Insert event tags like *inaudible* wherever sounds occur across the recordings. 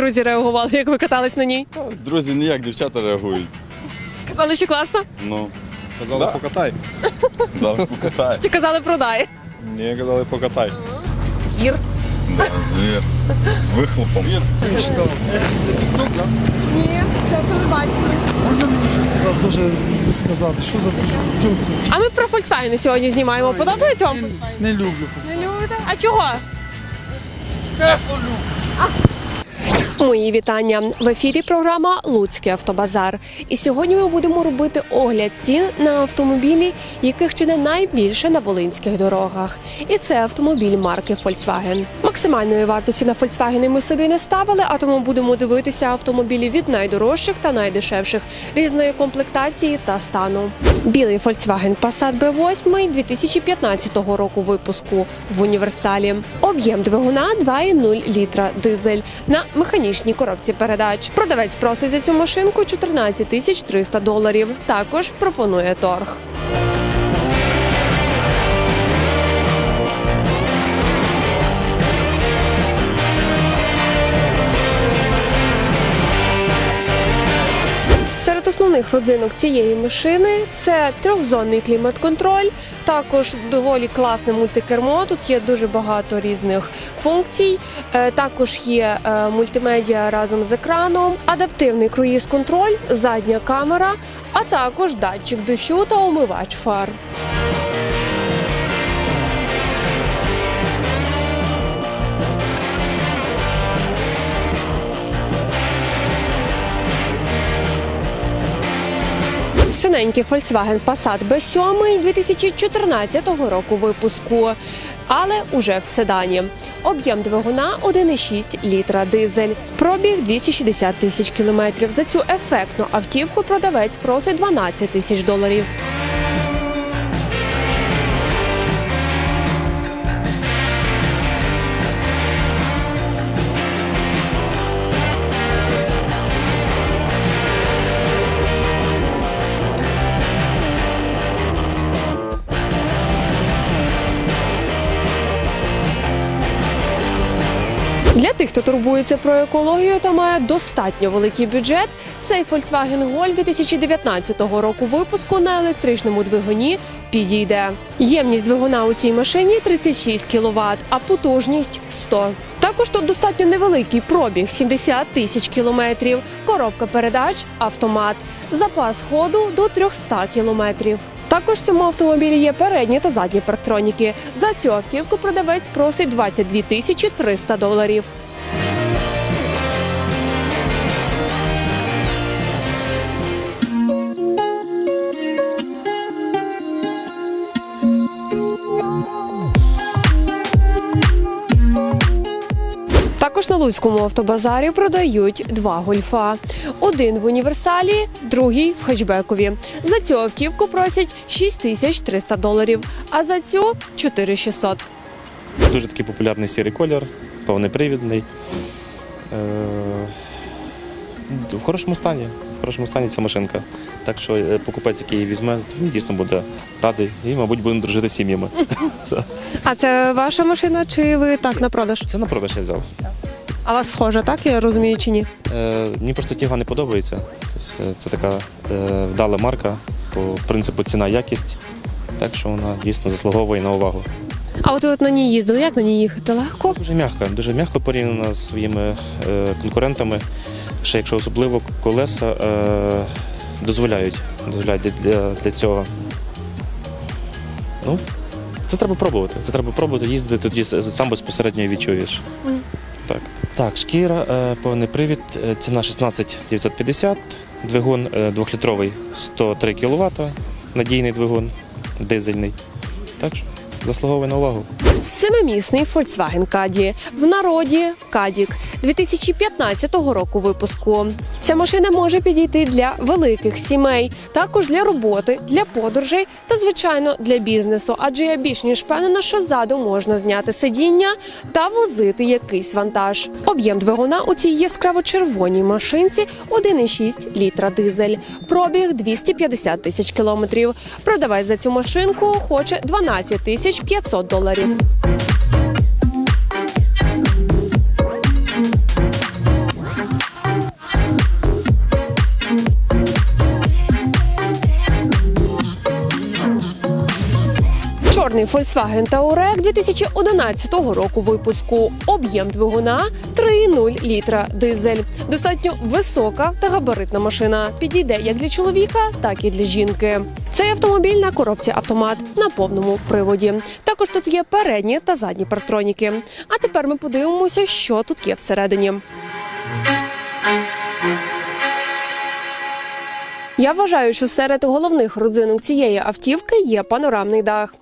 друзі реагували, як ви катались на ній? Та, Друзі, ніяк дівчата реагують. Казали, що класно? Ну, Казали, Да. покатай. *laughs* завжди покатає. Чи казали продай? Ні, казали, покатай. Звір. Да, звір. З вихлопом. Ні, це телебачення. Можна мені щось таке дуже сказати? Що за джунси? А ми про Volkswagen сьогодні знімаємо. Подобається вам? Не люблю. Не любите? А чого? Теслу люблю. Мої вітання в ефірі. Програма Луцький автобазар. І сьогодні ми будемо робити огляд цін на автомобілі, яких чи не найбільше на волинських дорогах. І це автомобіль марки Volkswagen. Максимальної вартості на Volkswagen ми собі не ставили, а тому будемо дивитися автомобілі від найдорожчих та найдешевших різної комплектації та стану. Білий Volkswagen Passat B8 2015 року випуску в універсалі. Об'єм двигуна 2,0 літра дизель на механічній коробці передач. Продавець просить за цю машинку 14 тисяч 300 доларів. Також пропонує торг. Основних родзинок цієї машини це трьохзонний клімат-контроль, також доволі класне мультикермо. Тут є дуже багато різних функцій. Е, Також є е, мультимедіа разом з екраном, адаптивний круїз-контроль, задня камера, а також датчик дощу та омивач фар. Синенький Volkswagen Passat B7 2014 року випуску, але уже в седані. Об'єм двигуна 1,6 літра дизель. Пробіг 260 тисяч кілометрів. За цю ефектну автівку продавець просить 12 тисяч доларів. Для тих, хто турбується про екологію та має достатньо великий бюджет, цей Volkswagen Golf 2019 року випуску на електричному двигуні підійде. Ємність двигуна у цій машині 36 кВт, а потужність 100. Також тут достатньо невеликий пробіг 70 тисяч кілометрів, коробка передач, автомат, запас ходу до 300 кілометрів. Також в цьому автомобілі є передні та задні парктроніки. За цю автівку продавець просить 22 тисячі 300 доларів. Також на Луцькому автобазарі продають два гольфа. Один в універсалі, другий в хетчбекові. За цю автівку просять 6300 доларів, а за цю 4600. Дуже такий популярний сірий колір, повнепривідний. В хорошому стані. В хорошому стані ця машинка. Так що е, покупець, який її візьме, він дійсно буде радий і, мабуть, будемо дружити з сім'ями. *laughs* А це ваша машина, чи ви так на продаж? Це на продаж я взяв. А вас схоже, так я розумію, чи ні? Е, Мені просто тіга не подобається. Тобто, е, це така е, вдала марка по принципу ціна-якість. Так що вона дійсно заслуговує на увагу. А от ви от на ній їздили, як на ній їхати? Легко? Дуже м'яко, дуже м'яко порівняно з своїми е, конкурентами. Ще якщо особливо колеса е, дозволяють, дозволяють для, для, для цього. Ну, це треба пробувати. Це треба пробувати їздити, тоді сам безпосередньо відчуєш. Мгм. Так. так, шкіра, е, повний привід, е, ціна 16 950, двигун е, 2-літровий 103 кВт, надійний двигун, дизельний. Так що заслуговує на увагу. Семимісний Volkswagen Caddy. В народі Кадік 2015 року випуску. Ця машина може підійти для великих сімей, також для роботи, для подорожей та, звичайно, для бізнесу. Адже я більш ніж впевнена, що ззаду можна зняти сидіння та возити якийсь вантаж. Об'єм двигуна у цій яскраво-червоній машинці 1,6 літра дизель. Пробіг 250 тисяч кілометрів. Продавець за цю машинку хоче 12 тисяч 500 доларів. Чорний Volkswagen Touareg 2011 року випуску. Об'єм двигуна 3,0 літра дизель. Достатньо висока та габаритна машина. Підійде як для чоловіка, так і для жінки. Цей автомобіль на коробці автомат на повному приводі. Також тут є передні та задні партроніки. А тепер ми подивимося, що тут є всередині. Я вважаю, що серед головних родзинок цієї автівки є панорамний дах.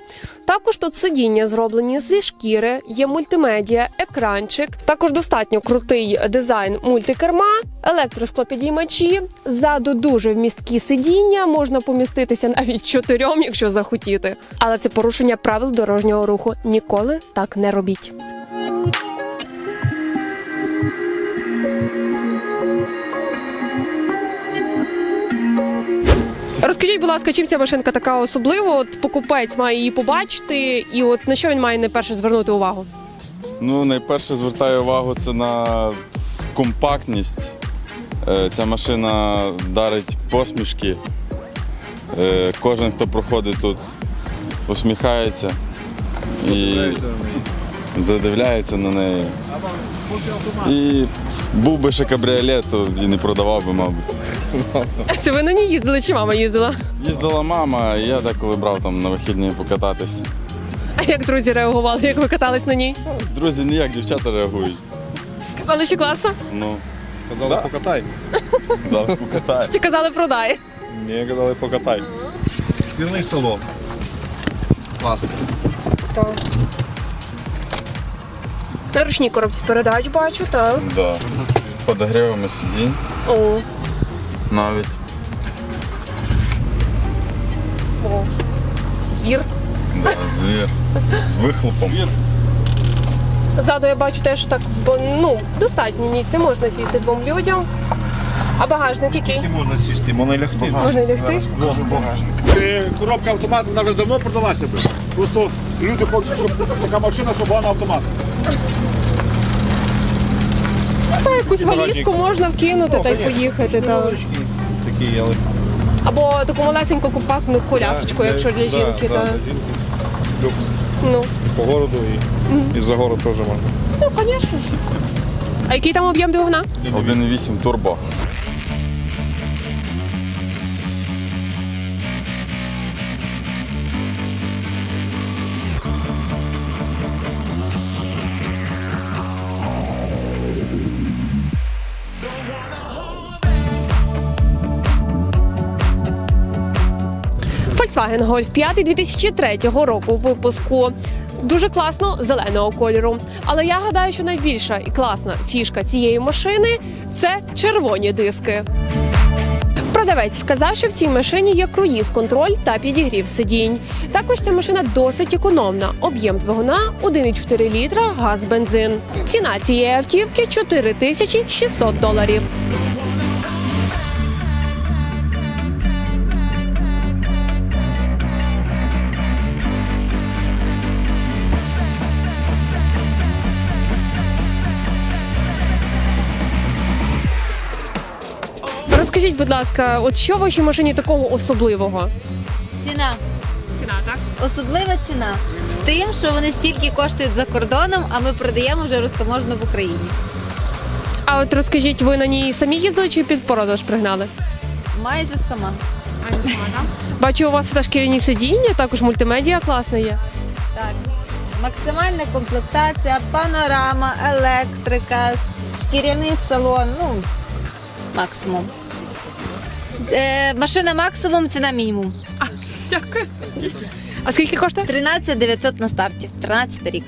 Також тут сидіння зроблені зі шкіри, є мультимедіа, екранчик. Також достатньо крутий дизайн мультикерма, електросклопідіймачі. Ззаду дуже вмісткі сидіння, можна поміститися навіть чотирьом, якщо захотіти. Але це порушення правил дорожнього руху. Ніколи так не робіть. Розкажіть, будь ласка, чим ця машинка така особлива? От покупець має її побачити, і от на що він має найперше звернути увагу? Ну, найперше звертаю увагу це на компактність. Е, Ця машина дарить посмішки. Е, Кожен, хто проходить тут, усміхається і задивляється на неї. І був би ще кабріолет, то і не продавав би, мабуть. Це ви на ній їздили чи мама їздила? Їздила мама, і я деколи брав там на вихідні покататись. А як друзі реагували, як ви катались на ній? Друзі, ніяк дівчата реагують. Казали, що класно? Ну, Казали, Да. покатай. *laughs* завтра покатаю. Чи казали продай? Ні, казали, покатай. Шкірний салон. Класно. Так. На ручній коробці передач бачу, так. Да. З подогрівами сидінь О, навіть. о. Звір. Да, звір. З вихлопом. Ззаду я бачу теж так, бо, ну, достатньо місця, можна сісти двом людям. А багажник який? І можна сісти, можна лягти. Можна лягти? Покажу багажник. Е, Коробка автомат вона вже давно продалася би. Просто люди хочуть, щоб така машина, щоб була на автомат. Та якусь валізку можна вкинути та й поїхати. Та. Такі, але... Або таку малесеньку компактну колясочку, якщо для жінки. Да, та. для жінки. Люкс. Ну, По городу і, і за город теж можна. ну, звісно. А який там об'єм двигуна? 1.8 турбо. Volkswagen Golf 5 2003 року випуску. Дуже класно зеленого кольору. Але я гадаю, що найбільша і класна фішка цієї машини це червоні диски. Продавець вказав, що в цій машині є круїз-контроль та підігрів сидінь. Також ця машина досить економна. Об'єм двигуна 1,4 літра, газ, бензин. Ціна цієї автівки 4600 доларів. Розкажіть, будь ласка, от що в вашій машині такого особливого? Ціна. Ціна, так? Особлива ціна. Тим, що вони стільки коштують за кордоном, а ми продаємо вже розтаможено в Україні. А от розкажіть, ви на ній самі їздили чи під продаж пригнали? Майже сама. Бачу, у вас та шкіряні сидіння, також мультимедіа класна є. Так. Максимальна комплектація, панорама, електрика, шкіряний салон. Ну, максимум. Е, машина максимум, ціна мінімум. Дякую. А скільки коштує? 13 900 на старті. 13 рік.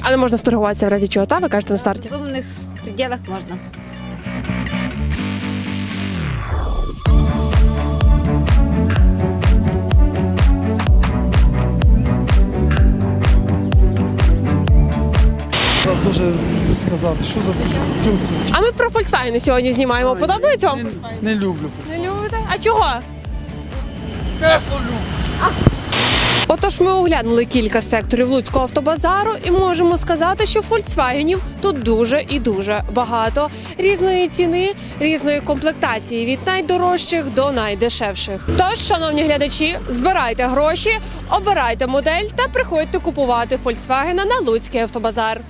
Але можна сторгуватися в разі чого, та ви кажете на старті. В розумних пределах можна. Дуже сказати, що за функцію. А ми про Volkswagen сьогодні знімаємо. Подобається вам? Не люблю. Не любите? А чого? Теслу люблю. Отож, ми оглянули кілька секторів Луцького автобазару і можемо сказати, що фольксвагенів тут дуже і дуже багато різної ціни, різної комплектації від найдорожчих до найдешевших. Тож, шановні глядачі, збирайте гроші, обирайте модель та приходьте купувати Фольксвагена на Луцький автобазар.